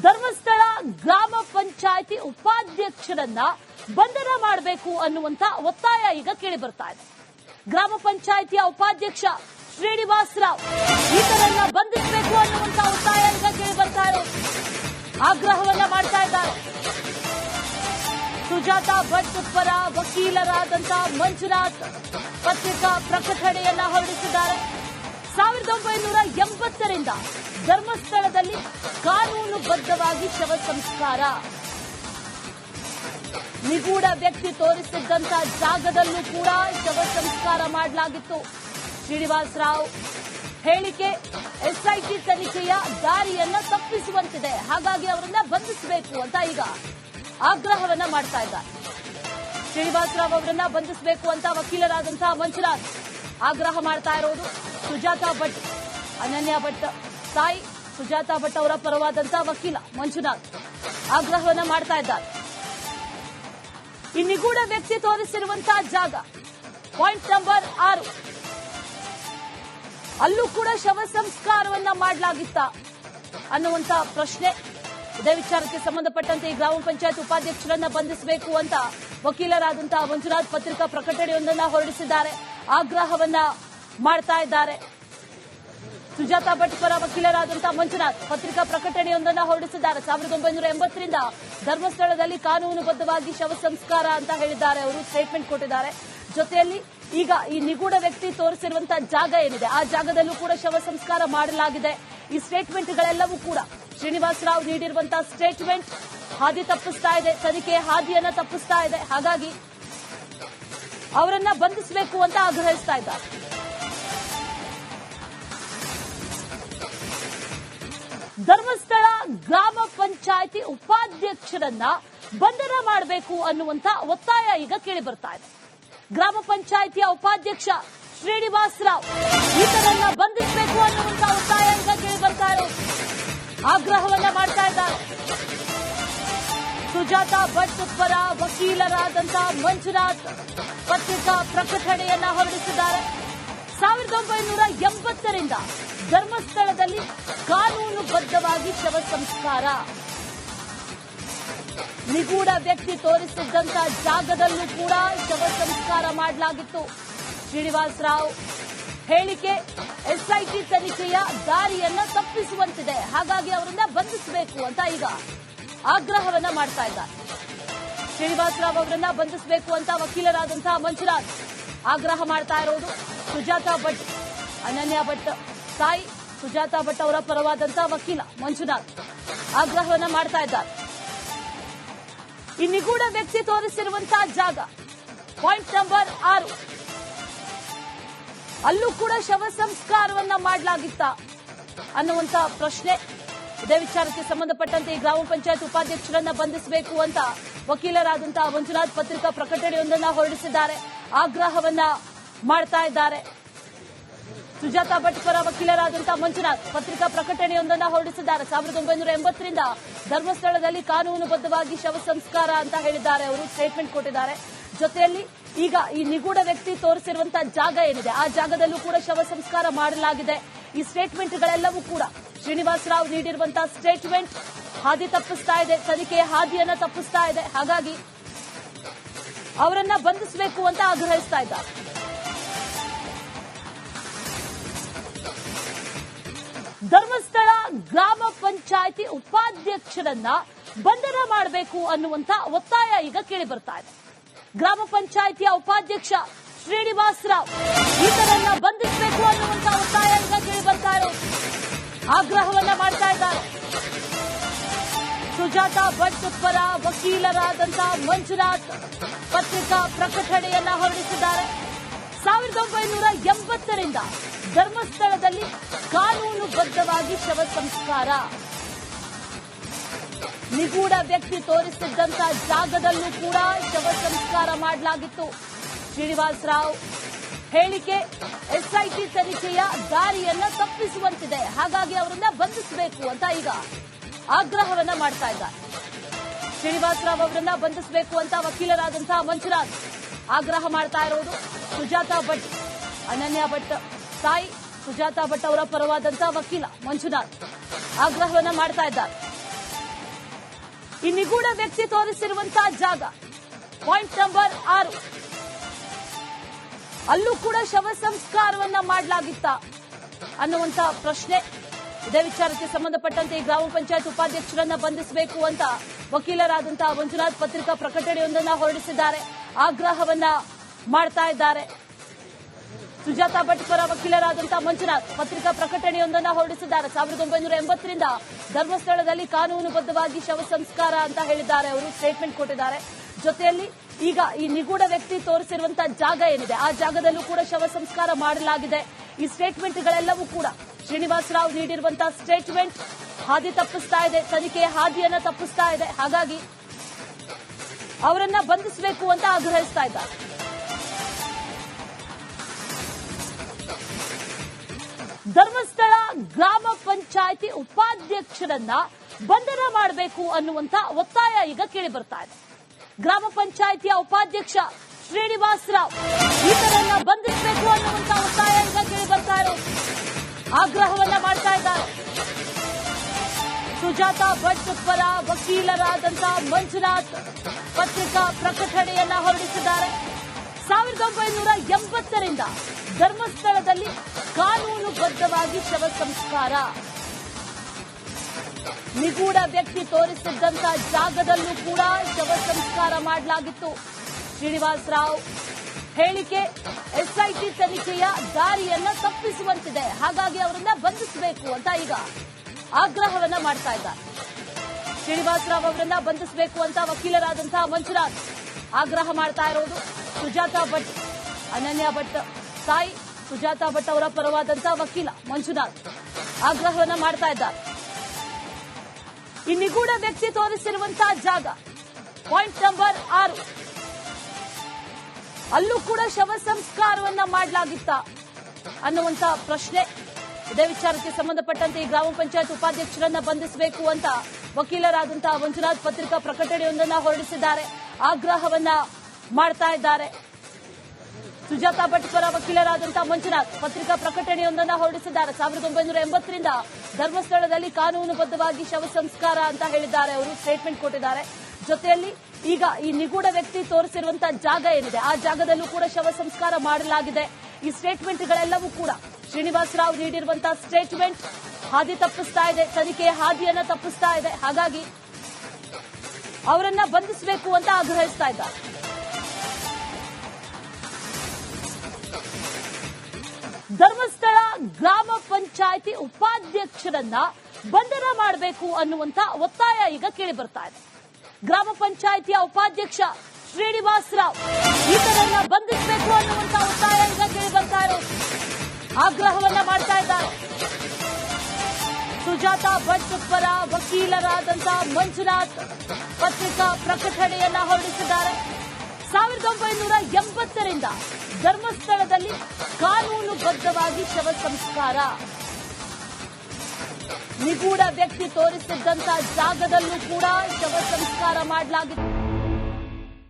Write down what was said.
ಧರ್ಮಸ್ಥಳ ಗ್ರಾಮ ಪಂಚಾಯಿತಿ ಉಪಾಧ್ಯಕ್ಷರನ್ನ ಬಂಧನ ಮಾಡಬೇಕು ಅನ್ನುವಂತ ಒತ್ತಾಯ ಈಗ ಕೇಳಿ ಬರ್ತಾ ಇದೆ. ಗ್ರಾಮ ಪಂಚಾಯಿತಿಯ ಉಪಾಧ್ಯಕ್ಷ ಶ್ರೀನಿವಾಸ್ ರಾವ್ ಈತರನ್ನ ಬಂಧಿಸಬೇಕು ಅನ್ನುವಂತ ಒತ್ತಾಯ ಈಗ ಕೇಳಿ ಬರ್ತಾ ಇದೆ. ಆಗ್ರಹವನ್ನ ಮಾಡ್ತಾ ಇದ್ದಾರೆ. ಸುಜಾತ ಭಟ್ ಪರ ವಕೀಲರಾದಂತಹ ಮಂಜುನಾಥ್ ಪತ್ರಿಕಾ ಪ್ರಕಟಣೆಯನ್ನ ಹೊರಡಿಸಿದ್ದಾರೆ. ಸಾವಿರದ ಒಂಬೈನೂರ ಎಂಬತ್ತರಿಂದ ಧರ್ಮಸ್ಥಳದಲ್ಲಿ ಕಾನೂನುಬದ್ಧವಾಗಿ ಶವ ಸಂಸ್ಕಾರ. ನಿಗೂಢ ವ್ಯಕ್ತಿ ತೋರಿಸಿದ್ದಂತ ಜಾಗದಲ್ಲೂ ಕೂಡ ಶವ ಸಂಸ್ಕಾರ ಮಾಡಲಾಗಿತ್ತು. ಶ್ರೀನಿವಾಸ್ ರಾವ್ ಹೇಳಿಕೆ, ಎಸ್ಐಟಿ ತನಿಖೆಯ ದಾರಿಯನ್ನ ತಪ್ಪಿಸುವಂತಿದೆ. ಹಾಗಾಗಿ ಅವರನ್ನ ಬಂಧಿಸಬೇಕು ಅಂತ ಈಗ ಆಗ್ರಹವನ್ನ ಮಾಡ್ತಾ ಇದ್ದಾರೆ. ಶ್ರೀನಿವಾಸ್ ರಾವ್ ಅವರನ್ನ ಬಂಧಿಸಬೇಕು ಅಂತ ವಕೀಲರಾದಂತಹ ಮಂಜುನಾಥ್ ಆಗ್ರಹ ಮಾಡ್ತಾ ಇರೋದು. ಸುಜಾತಾ ಭಟ್, ಅನನ್ಯ ಭಟ್, ತಾಯಿ ಸುಜಾತಾ ಭಟ್ ಅವರ ಪರವಾದಂತಹ ವಕೀಲ ಮಂಜುನಾಥ್ ಆಗ್ರಹವನ್ನ ಮಾಡ್ತಾ ಇದ್ದಾರೆ. ಈ ನಿಗೂಢ ವ್ಯಕ್ತಿ ತೋರಿಸಿರುವಂತಹ ಜಾಗ ಪಾಯಿಂಟ್ ನಂಬರ್ ಆರು. ಅಲ್ಲೂ ಕೂಡ ಶವ ಸಂಸ್ಕಾರವನ್ನ ಮಾಡಲಾಗಿತ್ತ ಅನ್ನುವಂತ ಪ್ರಶ್ನೆ. ಇದೇ ವಿಚಾರಕ್ಕೆ ಸಂಬಂಧಪಟ್ಟಂತೆ ಈ ಗ್ರಾಮ ಪಂಚಾಯತ್ ಉಪಾಧ್ಯಕ್ಷರನ್ನ ಬಂಧಿಸಬೇಕು ಅಂತ ವಕೀಲರಾದಂತಹ ಮಂಜುನಾಥ್ ಪತ್ರಿಕಾ ಪ್ರಕಟಣೆಯೊಂದನ್ನ ಹೊರಡಿಸಿದ್ದಾರೆ. ಆಗ್ರಹವನ್ನ ಮಾಡ್ತಾ ಇದ್ದಾರೆ. ಸುಜಾತಾ ಭಟ್ ಪರ ವಕೀಲರಾದಂತಹ ಮಂಜುನಾಥ್ ಪತ್ರಿಕಾ ಪ್ರಕಟಣೆಯೊಂದನ್ನ ಹೊರಡಿಸಿದ್ದಾರೆ. ಸಾವಿರದ ಒಂಬೈನೂರ ಎಂಬತ್ತರಿಂದ ಧರ್ಮಸ್ಥಳದಲ್ಲಿ ಕಾನೂನುಬದ್ಧವಾಗಿ ಶವ ಸಂಸ್ಕಾರ ಅಂತ ಹೇಳಿದ್ದಾರೆ ಅವರು ಸ್ಟೇಟ್ಮೆಂಟ್ ಕೊಟ್ಟಿದ್ದಾರೆ. ಜೊತೆಯಲ್ಲಿ ಈಗ ಈ ನಿಗೂಢ ವ್ಯಕ್ತಿ ತೋರಿಸಿರುವಂತಹ ಜಾಗ ಏನಿದೆ, ಆ ಜಾಗದಲ್ಲೂ ಕೂಡ ಶವ ಸಂಸ್ಕಾರ ಮಾಡಲಾಗಿದೆ. ಈ ಸ್ಟೇಟ್ಮೆಂಟ್ಗಳೆಲ್ಲವೂ ಕೂಡ ಶ್ರೀನಿವಾಸ್ ರಾವ್ ನೀಡಿರುವಂತಹ ಸ್ಟೇಟ್ಮೆಂಟ್ ಹಾದಿ ತಪ್ಪಿಸ್ತಾ ಇದೆ, ತನಿಖೆ ಹಾದಿಯನ್ನ ತಪ್ಪಿಸ್ತಾ ಇದೆ. ಹಾಗಾಗಿ ಅವರನ್ನ ಬಂಧಿಸಬೇಕು ಅಂತ ಆಗ್ರಹಿಸ್ತಾ ಇದ್ದಾರೆ. ಧರ್ಮಸ್ಥಳ ಗ್ರಾಮ ಪಂಚಾಯಿತಿ ಉಪಾಧ್ಯಕ್ಷರನ್ನ ಬಂಧನ ಮಾಡಬೇಕು ಅನ್ನುವಂತ ಒತ್ತಾಯ ಈಗ ಕೇಳಿ ಬರ್ತಾ ಇದೆ. ಗ್ರಾಮ ಪಂಚಾಯಿತಿಯ ಉಪಾಧ್ಯಕ್ಷ ಶ್ರೀನಿವಾಸ್ ರಾವ್ ಈತನನ್ನ ಬಂಧಿಸಬೇಕು ಅನ್ನುವಂತ ಒತ್ತಾಯ ಈಗ ಕೇಳಿ ಬರ್ತಾ ಇದೆ. ಆಗ್ರಹವನ್ನ ಮಾಡ್ತಾ ಇದ್ದಾರೆ. ಸುಜಾತಾ ಭಟ್ ಪರ ವಕೀಲರಾದಂತಹ ಮಂಜುನಾಥ್ ಪತ್ರಿಕಾ ಪ್ರಕಟಣೆಯನ್ನ ಹೊರಡಿಸಿದ್ದಾರೆ. ಸಾವಿರದ ಒಂಬೈನೂರ ಎಂಬತ್ತರಿಂದ ಧರ್ಮಸ್ಥಳದಲ್ಲಿ ಕಾನೂನುಬದ್ಧವಾಗಿ ಶವ ಸಂಸ್ಕಾರ. ನಿಗೂಢ ವ್ಯಕ್ತಿ ತೋರಿಸಿದ್ದಂತ ಜಾಗದಲ್ಲೂ ಕೂಡ ಶವ ಸಂಸ್ಕಾರ ಮಾಡಲಾಗಿತ್ತು. ಶ್ರೀನಿವಾಸ್ ರಾವ್ ಹೇಳಿಕೆ, ಎಸ್ಐಟಿ ತನಿಖೆಯ ದಾರಿಯನ್ನ ತಪ್ಪಿಸುವಂತಿದೆ. ಹಾಗಾಗಿ ಅವರನ್ನ ಬಂಧಿಸಬೇಕು ಅಂತ ಈಗ ಆಗ್ರಹವನ್ನ ಮಾಡ್ತಾ ಇದ್ದಾರೆ. ಶ್ರೀನಿವಾಸ್ ರಾವ್ ಅವರನ್ನ ಬಂಧಿಸಬೇಕು ಅಂತ ವಕೀಲರಾದಂತಹ ಮಂಜುನಾಥ್ ಆಗ್ರಹ ಮಾಡ್ತಾ ಇರೋದು. ಸುಜಾತಾ ಭಟ್, ಅನನ್ಯ ಭಟ್ ತಾಯಿ, ಸುಜಾತಾ ಭಟ್ ಅವರ ಪರವಾದಂತಹ ವಕೀಲ ಮಂಜುನಾಥ್ ಆಗ್ರಹವನ್ನ ಮಾಡ್ತಾ ಇದ್ದಾರೆ. ಈ ನಿಗೂಢ ವ್ಯಕ್ತಿ ತೋರಿಸಿರುವಂತಹ ಜಾಗ ಪಾಯಿಂಟ್ ನಂಬರ್ ಆರು. ಅಲ್ಲೂ ಕೂಡ ಶವ ಸಂಸ್ಕಾರವನ್ನ ಮಾಡಲಾಗಿತ್ತ ಅನ್ನುವಂತ ಪ್ರಶ್ನೆ. ಇದೇ ವಿಚಾರಕ್ಕೆ ಸಂಬಂಧಪಟ್ಟಂತೆ ಈ ಗ್ರಾಮ ಪಂಚಾಯತ್ ಉಪಾಧ್ಯಕ್ಷರನ್ನ ಬಂಧಿಸಬೇಕು ಅಂತ ವಕೀಲರಾದಂತಹ ಮಂಜುನಾಥ್ ಪತ್ರಿಕಾ ಪ್ರಕಟಣೆಯೊಂದನ್ನ ಹೊರಡಿಸಿದ್ದಾರೆ. ಆಗ್ರಹವನ್ನ ಮಾಡ್ತಾ ಇದ್ದಾರೆ. ಸುಜಾತಾ ಭಟ್ ಪರ ವಕೀಲರಾದಂತಹ ಮಂಜುನಾಥ್ ಪತ್ರಿಕಾ ಪ್ರಕಟಣೆಯೊಂದನ್ನು ಹೊರಡಿಸಿದ್ದಾರೆ. ಸಾವಿರದ ಒಂಬೈನೂರ ಎಂಬತ್ತರಿಂದ ಧರ್ಮಸ್ಥಳದಲ್ಲಿ ಕಾನೂನುಬದ್ಧವಾಗಿ ಶವ ಸಂಸ್ಕಾರ ಅಂತ ಹೇಳಿದ್ದಾರೆ ಅವರು. ಸ್ಟೇಟ್ಮೆಂಟ್ ಕೊಟ್ಟಿದ್ದಾರೆ. ಜೊತೆಯಲ್ಲಿ ಈಗ ಈ ನಿಗೂಢ ವ್ಯಕ್ತಿ ತೋರಿಸಿರುವಂತಹ ಜಾಗ ಏನಿದೆ? ಆ ಜಾಗದಲ್ಲೂ ಕೂಡ ಶವ ಸಂಸ್ಕಾರ ಮಾಡಲಾಗಿದೆ. ಈ ಸ್ಟೇಟ್ಮೆಂಟ್ಗಳೆಲ್ಲವೂ ಕೂಡ ಶ್ರೀನಿವಾಸ ರಾವ್ ನೀಡಿರುವಂತಹ ಸ್ಟೇಟ್ಮೆಂಟ್ ಹಾದಿ ತಪ್ಪಿಸ್ತಾ ಇದೆ. ತನಿಖೆಯ ಹಾದಿಯನ್ನ ತಪ್ಪಿಸ್ತಾ ಇದೆ. ಹಾಗಾಗಿ ಅವರನ್ನ ಬಂಧಿಸಬೇಕು ಅಂತ ಆಗ್ರಹಿಸ್ತಾ ಇದ್ದಾರೆ. ಧರ್ಮಸ್ಥಳ ಗ್ರಾಮ ಪಂಚಾಯಿತಿ ಉಪಾಧ್ಯಕ್ಷರನ್ನ ಬಂಧನ ಮಾಡಬೇಕು ಅನ್ನುವಂತ ಒತ್ತಾಯ ಈಗ ಕೇಳಿ ಬರ್ತಾ ಇದೆ. ಗ್ರಾಮ ಪಂಚಾಯಿತಿಯ ಉಪಾಧ್ಯಕ್ಷ ಶ್ರೀನಿವಾಸ್ ರಾವ್ ಈತನನ್ನ ಬಂಧಿಸಬೇಕು ಅನ್ನುವಂತ ಒತ್ತಾಯ ಈಗ ಕೇಳಿ ಬರ್ತಾ ಇದೆ. ಆಗ್ರಹವನ್ನ ಮಾಡ್ತಾ ಇದ್ದಾರೆ. ಸುಜಾತ ಭಟ್ ಪರ ವಕೀಲರಾದಂತಹ ಮಂಜುನಾಥ್ ಪತ್ರಿಕಾ ಪ್ರಕಟಣೆಯನ್ನ ಹೊರಡಿಸಿದ್ದಾರೆ. ಸಾವಿರದ ಒಂಬೈನೂರ ಎಂಬತ್ತರಿಂದ ಧರ್ಮಸ್ಥಳದಲ್ಲಿ ಕಾನೂನುಬದ್ಧವಾಗಿ ಶವ ಸಂಸ್ಕಾರ. ನಿಗೂಢ ವ್ಯಕ್ತಿ ತೋರಿಸಿದ್ದಂತ ಜಾಗದಲ್ಲೂ ಕೂಡ ಶವ ಸಂಸ್ಕಾರ ಮಾಡಲಾಗಿತ್ತು. ಶ್ರೀನಿವಾಸ ರಾವ್ ಹೇಳಿಕೆ, ಎಸ್ಐಟಿ ತನಿಖೆಯ ದಾರಿಯನ್ನ ತಪ್ಪಿಸುವಂತಿದೆ. ಹಾಗಾಗಿ ಅವರನ್ನ ಬಂಧಿಸಬೇಕು ಅಂತ ಈಗ ಆಗ್ರಹವನ್ನ ಮಾಡ್ತಾ ಇದ್ದಾರೆ. ಶ್ರೀನಿವಾಸ್ ರಾವ್ ಅವರನ್ನ ಬಂಧಿಸಬೇಕು ಅಂತ ವಕೀಲರಾದಂತಹ ಮಂಜುನಾಥ್ ಆಗ್ರಹ ಮಾಡ್ತಾ ಇರೋದು. ಸುಜಾತಾ ಭಟ್, ಅನನ್ಯ ಭಟ್ ತಾಯಿ, ಸುಜಾತಾ ಭಟ್ ಅವರ ಪರವಾದಂತಹ ವಕೀಲ ಮಂಜುನಾಥ್ ಆಗ್ರಹವನ್ನ ಮಾಡ್ತಾ ಇದ್ದಾರೆ. ಈ ನಿಗೂಢ ವ್ಯಕ್ತಿ ತೋರಿಸಿರುವಂತಹ ಜಾಗ, ಪಾಯಿಂಟ್ ನಂಬರ್ ಆರು. ಅಲ್ಲೂ ಕೂಡ ಶವ ಸಂಸ್ಕಾರವನ್ನ ಮಾಡಲಾಗಿತ್ತ ಅನ್ನುವಂತ ಪ್ರಶ್ನೆ. ಇದೇ ವಿಚಾರಕ್ಕೆ ಸಂಬಂಧಪಟ್ಟಂತೆ ಗ್ರಾಮ ಪಂಚಾಯತ್ ಉಪಾಧ್ಯಕ್ಷರನ್ನ ಬಂಧಿಸಬೇಕು ಅಂತ ವಕೀಲರಾದಂತಹ ಮಂಜುನಾಥ್ ಪತ್ರಿಕಾ ಪ್ರಕಟಣೆಯೊಂದನ್ನ ಹೊರಡಿಸಿದ್ದಾರೆ. ಆಗ್ರಹವನ್ನ ಮಾಡ್ತಾ ಇದ್ದಾರೆ. ಸುಜಾತಾ ಭಟ್ ಪರ ವಕೀಲರಾದಂತಹ ಮಂಜುನಾಥ್ ಪತ್ರಿಕಾ ಪ್ರಕಟಣೆಯೊಂದನ್ನ ಹೊರಡಿಸಿದ್ದಾರೆ. ಸಾವಿರದ ಒಂಬೈನೂರ ಎಂಬತ್ತರಿಂದ ಧರ್ಮಸ್ಥಳದಲ್ಲಿ ಕಾನೂನುಬದ್ಧವಾಗಿ ಶವ ಸಂಸ್ಕಾರ ಅಂತ ಹೇಳಿದ್ದಾರೆ ಅವರು. ಸ್ಟೇಟ್ಮೆಂಟ್ ಕೊಟ್ಟಿದ್ದಾರೆ. ಜೊತೆಯಲ್ಲಿ ಈಗ ಈ ನಿಗೂಢ ವ್ಯಕ್ತಿ ತೋರಿಸಿರುವಂತಹ ಜಾಗ ಏನಿದೆ? ಆ ಜಾಗದಲ್ಲೂ ಕೂಡ ಶವ ಸಂಸ್ಕಾರ ಮಾಡಲಾಗಿದೆ. ಈ ಸ್ಟೇಟ್ಮೆಂಟ್ಗಳೆಲ್ಲವೂ ಕೂಡ ಶ್ರೀನಿವಾಸ ರಾವ್ ನೀಡಿರುವಂತಹ ಸ್ಟೇಟ್ಮೆಂಟ್ ಹಾದಿ ತಪ್ಪಿಸ್ತಾ ಇದೆ, ತನಿಖೆ ಹಾದಿಯನ್ನ ತಪ್ಪಿಸ್ತಾ ಇದೆ. ಹಾಗಾಗಿ ಅವರನ್ನ ಬಂಧಿಸಬೇಕು ಅಂತ ಆಗ್ರಹಿಸ್ತಾ ಇದ್ದಾರೆ. ಧರ್ಮಸ್ಥಳ ಗ್ರಾಮ ಪಂಚಾಯಿತಿ ಉಪಾಧ್ಯಕ್ಷರನ್ನ ಬಂಧನ ಮಾಡಬೇಕು ಅನ್ನುವಂತ ಒತ್ತಾಯ ಈಗ ಕೇಳಿ ಬರ್ತಾ ಇದೆ. ಗ್ರಾಮ ಪಂಚಾಯಿತಿಯ ಉಪಾಧ್ಯಕ್ಷ ಶ್ರೀನಿವಾಸ್ ರಾವ್ ಈತರನ್ನ ಬಂಧಿಸಬೇಕು ಅನ್ನುವಂತ ಒತ್ತಾಯ ಈಗ ಸುಜಾತಾ ಭಟ್ ಪರ ವಕೀಲರಾದಂತಹ ಮಂಜುನಾಥ್ ಪತ್ರಿಕಾ ಪ್ರಕಟಣೆಯನ್ನ ಹೊರಡಿಸಿದ್ದಾರೆ. ಸಾವಿರದ ಒಂಬೈನೂರ ಎಂಬತ್ತರಿಂದ ಧರ್ಮಸ್ಥಳದಲ್ಲಿ ಕಾನೂನುಬದ್ಧವಾಗಿ ಶವ ಸಂಸ್ಕಾರ. ನಿಗೂಢ ವ್ಯಕ್ತಿ ತೋರಿಸಿದ್ದಂತಹ ಜಾಗದಲ್ಲೂ ಕೂಡ ಶವ ಸಂಸ್ಕಾರ ಮಾಡಲಾಗಿತ್ತು. ಶ್ರೀನಿವಾಸ್ ರಾವ್ ಹೇಳಿಕೆ, ಎಸ್ಐಟಿ ತನಿಖೆಯ ದಾರಿಯನ್ನ ತಪ್ಪಿಸುವಂತಿದೆ. ಹಾಗಾಗಿ ಅವರನ್ನ ಬಂಧಿಸಬೇಕು ಅಂತ ಈಗ. ಆಗ್ರಹವನ್ನ ಮಾಡ್ತಾ ಇದ್ದ. ಶ್ರೀನಿವಾಸರಾವ್ ಅವರನ್ನ ಬಂಧಿಸಬೇಕು ಅಂತ ವಕೀಲರಾದಂತಹ ಮಂಜುನಾಥ್ ಆಗ್ರಹ ಮಾಡ್ತಾ ಇರೋದು. ಸುಜಾತಾ ಭಟ್, ಅನನ್ಯ ಭಟ್ ತಾಯಿ, ಸುಜಾತಾ ಭಟ್ ಅವರ ಪರವಾದಂತಹ ವಕೀಲ ಮಂಜುನಾಥ್ ಆಗ್ರಹವನ್ನ ಮಾಡ್ತಾ ಇದ್ದಾರೆ ಈ ನಿಗೂಢ ವ್ಯಕ್ತಿ ತೋರಿಸಿರುವಂತಹ ಜಾಗ ಪಾಯಿಂಟ್ ನಂಬರ್ ಆರು. ಅಲ್ಲೂ ಕೂಡ ಶವ ಸಂಸ್ಕಾರವನ್ನ ಮಾಡಲಾಗಿತ್ತ ಅನ್ನುವಂತ ಪ್ರಶ್ನೆ. ಇದೇ ವಿಚಾರಕ್ಕೆ ಸಂಬಂಧಪಟ್ಟಂತೆ ಈ ಗ್ರಾಮ ಪಂಚಾಯತ್ ಉಪಾಧ್ಯಕ್ಷರನ್ನ ಬಂಧಿಸಬೇಕು ಅಂತ ವಕೀಲರಾದಂತಹ ಮಂಜುನಾಥ್ ಪತ್ರಿಕಾ ಪ್ರಕಟಣೆಯೊಂದನ್ನ ಹೊರಡಿಸಿದ್ದಾರೆ. ಆಗ್ರಹವನ್ನ ಮಾಡ್ತಾ ಇದ್ದಾರೆ. ಸುಜಾತಾ ಭಟ್ ಪರ ವಕೀಲರಾದಂತಹ ಮಂಜುನಾಥ್ ಪತ್ರಿಕಾ ಪ್ರಕಟಣೆಯೊಂದನ್ನ ಹೊರಡಿಸಿದ್ದಾರೆ. ಸಾವಿರದ ಒಂಬೈನೂರ ಎಂಬತ್ತರಿಂದ ಧರ್ಮಸ್ಥಳದಲ್ಲಿ ಕಾನೂನುಬದ್ಧವಾಗಿ ಶವ ಸಂಸ್ಕಾರ ಅಂತ ಹೇಳಿದ್ದಾರೆ ಅವರು. ಸ್ಟೇಟ್ಮೆಂಟ್ ಕೊಟ್ಟಿದ್ದಾರೆ. ಜೊತೆಯಲ್ಲಿ ಈಗ ಈ ನಿಗೂಢ ವ್ಯಕ್ತಿ ತೋರಿಸಿರುವಂತಹ ಜಾಗ ಏನಿದೆ? ಆ ಜಾಗದಲ್ಲೂ ಕೂಡ ಶವ ಸಂಸ್ಕಾರ ಮಾಡಲಾಗಿದೆ. ಈ ಸ್ಟೇಟ್ಮೆಂಟ್ಗಳೆಲ್ಲವೂ ಕೂಡ ಶ್ರೀನಿವಾಸ ರಾವ್ ನೀಡಿರುವಂತಹ ಸ್ಟೇಟ್ಮೆಂಟ್ ಹಾದಿ ತಪ್ಪಿಸ್ತಾ ಇದೆ ತನಿಖೆಯ ಹಾದಿಯನ್ನ ತಪ್ಪಿಸ್ತಾ ಇದೆ. ಹಾಗಾಗಿ ಅವರನ್ನ ಬಂಧಿಸಬೇಕು ಅಂತ ಆಗ್ರಹಿಸ್ತಾ ಇದ್ದಾರೆ. ಧರ್ಮಸ್ಥಳ ಗ್ರಾಮ ಪಂಚಾಯಿತಿ ಉಪಾಧ್ಯಕ್ಷರನ್ನ ಬಂಧನ ಮಾಡಬೇಕು ಅನ್ನುವಂತ ಒತ್ತಾಯ ಈಗ ಕೇಳಿ ಬರ್ತಾ ಇದೆ. ಗ್ರಾಮ ಪಂಚಾಯಿತಿಯ ಉಪಾಧ್ಯಕ್ಷ ಶ್ರೀನಿವಾಸ್ ರಾವ್ ಬಂಧಿಸಬೇಕು ಅನ್ನುವಂತ ಒತ್ತಾಯ ಈಗ ಕೇಳಿ ಬರ್ತಾ ಇರೋದು ಆಗ್ರಹವನ್ನ ಮಾಡ್ತಾ ಇದ್ದಾರೆ. ಸುಜಾತ ಭಟ್ ಪರ ವಕೀಲರಾದಂತಹ ಮಂಜುನಾಥ್ ಪತ್ರಿಕಾ ಪ್ರಕಟಣೆಯನ್ನ ಹೊರಡಿಸಿದ್ದಾರೆ. ಸಾವಿರದ ಒಂಬೈನೂರ ಎಂಬತ್ತರಿಂದ ಧರ್ಮಸ್ಥಳದಲ್ಲಿ ಕಾನೂನುಬದ್ಧವಾಗಿ ಶವ ಸಂಸ್ಕಾರ. ನಿಗೂಢ ವ್ಯಕ್ತಿ ತೋರಿಸಿದ್ದಂತಹ ಜಾಗದಲ್ಲೂ ಕೂಡ ಶವ ಸಂಸ್ಕಾರ ಮಾಡಲಾಗಿತ್ತು.